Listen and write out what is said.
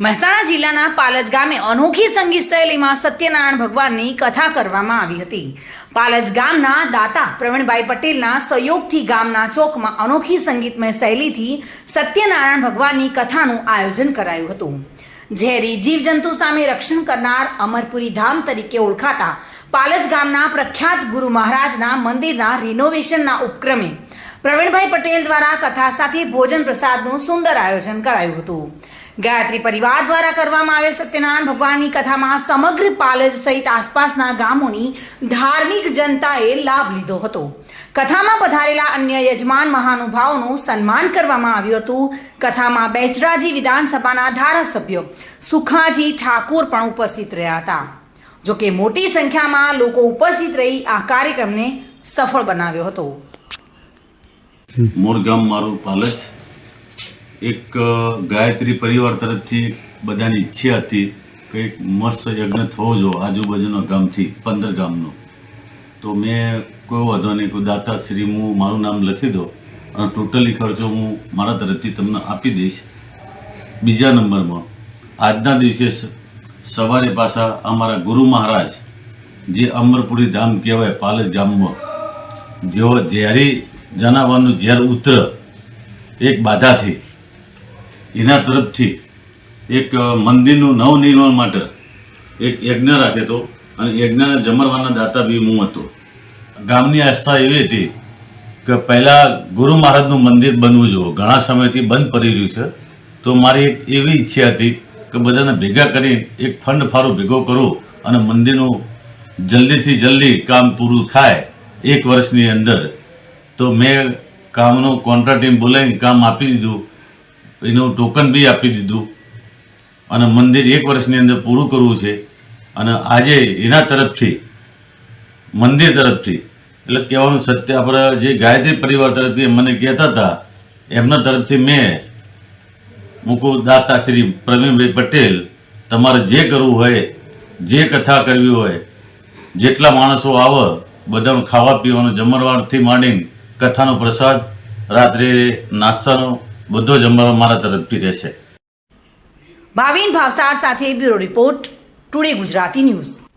મહેસાણા જિલ્લાના પાલજ ગામે અનોખી સંગીત શૈલીમાં સત્યનારાયણ ભગવાનની કથા કરવામાં આવી હતી. પાલજ ગામના દાતા પ્રવીણભાઈ પટેલના સહયોગથી ગામના ચોકમાં અનોખી સંગીતમય શૈલીથી સત્યનારાયણ ભગવાનની કથાનું આયોજન કરાયું હતું. ઝેરી જીવજંતુ સામે રક્ષણ કરનાર અમરપુરી ધામ તરીકે ઓળખાતા પાલજ ગામના પ્રખ્યાત ગુરુ મહારાજના મંદિરના રિનોવેશનના ઉપક્રમે પ્રવીણભાઈ પટેલ દ્વારા કથા સાથે ભોજન પ્રસાદનું સુંદર આયોજન કરાયું હતું. ગાયત્રી પરિવાર દ્વારા કરવામાં આવેલ સત્યનારાયણ ભગવાનની કથામાં સમગ્ર પાલજ સહિત આસપાસના ગામોની ધાર્મિક જનતાએ લાભ લીધો હતો. કથામાં પધારેલા અન્ય યજમાન મહાનુભાવોનું સન્માન કરવામાં આવ્યું હતું. કથામાં બેચરાજી વિધાનસભાના ધારાસભ્ય સુખાજી ઠાકુર પણ ઉપસ્થિત રહ્યા હતા. જોકે મોટી સંખ્યામાં લોકો ઉપસ્થિત રહી આ કાર્યક્રમને સફળ બનાવ્યો હતો. મૂળ ગામ મારું પાલજ. એક ગાયત્રી પરિવાર તરફથી બધાની ઈચ્છા હતી કે એક મસ્ત યજ્ઞ થવો જો આજુબાજુના ગામથી, પંદર ગામનો. તો મેં કોઈ વાંધો નહીં, કોઈ દાતાશ્રી હું, મારું નામ લખી દો અને ટોટલી ખર્ચો હું મારા તરફથી તમને આપી દઈશ બીજા નંબરમાં. આજના દિવસે સવારે પાછા અમારા ગુરુ મહારાજ જે અમરપુરી ધામ કહેવાય પાલજ ગામમાં જેઓ ઝેરી જનાવરનું ઝેર ઉતર, એક બાધાથી એના તરફથી એક મંદિરનું નવનિર્માણ માટે એક યજ્ઞ રાખે તો અને યજ્ઞને જમરવાના દાતા બી હું હતો. ગામની આસ્થા એવી હતી કે પહેલાં ગુરુ મહારાજનું મંદિર બનવું જોઈએ ઘણા સમયથી બંધ પડી રહ્યું છે. તો મારી એક એવી ઈચ્છા હતી કે બધાને ભેગા કરી એક ફંડ ફાળો ભેગો કરું અને મંદિરનું જલ્દીથી જલ્દી કામ પૂરું થાય એક વર્ષની અંદર. તો મેં કામનું કોન્ટ્રાક્ટ બોલાવીને કામ આપી દીધું. એનું ટોકન બી આપી દીધું. અને મંદિર એક વર્ષની અંદર પૂરું કરવું છે. અને આજે એના તરફથી મંદિર તરફથી. એટલે કહેવાનું સત્ય આપણે જે ગાયત્રી પરિવાર તરફથી મને કહેતા હતા, એમના તરફથી મેં મૂકું શ્રી પ્રવીણભાઈ પટેલ તમારે જે કરવું હોય, જે કથા કરવી હોય, જેટલા માણસો આવે, બધાનું ખાવા પીવાનું, જમણવારથી માંડીને કથાનો પ્રસાદ, રાત્રે નાસ્તાનો, બધો જમવા મારા તરફથી રહેશે. ભાવિન ભાવસાર સાથે bureau report, today Gujarati news.